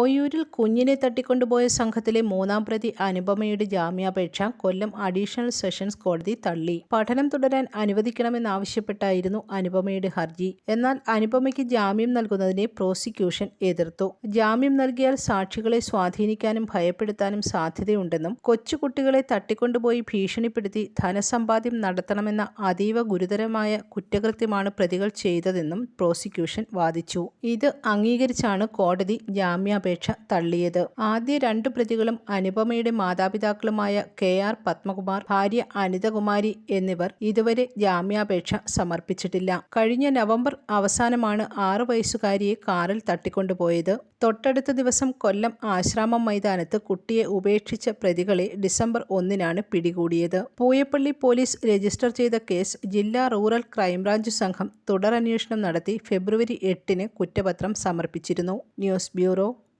ഓയൂരിൽ കുഞ്ഞിനെ തട്ടിക്കൊണ്ടുപോയ സംഘത്തിലെ മൂന്നാം പ്രതി അനുപമയുടെ ജാമ്യാപേക്ഷ കൊല്ലം അഡീഷണൽ സെഷൻസ് കോടതി തള്ളി. പഠനം തുടരാൻ അനുവദിക്കണമെന്നാവശ്യപ്പെട്ടായിരുന്നു അനുപമയുടെ ഹർജി. എന്നാൽ അനുപമയ്ക്ക് ജാമ്യം നൽകുന്നതിനെ പ്രോസിക്യൂഷൻ എതിർത്തു. ജാമ്യം നൽകിയാൽ സാക്ഷികളെ സ്വാധീനിക്കാനും ഭയപ്പെടുത്താനും സാധ്യതയുണ്ടെന്നും കൊച്ചുകുട്ടികളെ തട്ടിക്കൊണ്ടുപോയി ഭീഷണിപ്പെടുത്തി ധനസമ്പാദ്യം നടത്തണമെന്ന അതീവ ഗുരുതരമായ കുറ്റകൃത്യമാണ് പ്രതികൾ ചെയ്തതെന്നും പ്രോസിക്യൂഷൻ വാദിച്ചു. ഇത് അംഗീകരിച്ചാണ് കോടതി ജാമ്യാപേക്ഷ തള്ളിയത്. ആദ്യ രണ്ട് പ്രതികളും അനുപമയുടെ മാതാപിതാക്കളുമായ കെ ആർ പത്മകുമാർ ഭാര്യ അനിതകുമാരി എന്നിവർ ഇതുവരെ ജാമ്യാപേക്ഷ സമർപ്പിച്ചിട്ടില്ല. കഴിഞ്ഞ നവംബർ അവസാനമാണ് ആറു വയസ്സുകാരിയെ കാറിൽ തട്ടിക്കൊണ്ടുപോയത്. തൊട്ടടുത്ത ദിവസം കൊല്ലം ആശ്രാമം മൈതാനത്ത് കുട്ടിയെ ഉപേക്ഷിച്ച പ്രതികളെ ഡിസംബർ ഒന്നിനാണ് പിടികൂടിയത്. പൂയപ്പള്ളി പോലീസ് രജിസ്റ്റർ ചെയ്ത കേസ് ജില്ലാ റൂറൽ ക്രൈംബ്രാഞ്ച് സംഘം തുടരന്വേഷണം നടത്തി ഫെബ്രുവരി എട്ടിന് കുറ്റപത്രം സമർപ്പിച്ചിരുന്നു. News bureau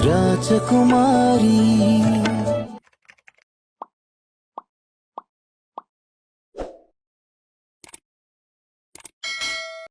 Rajakumari.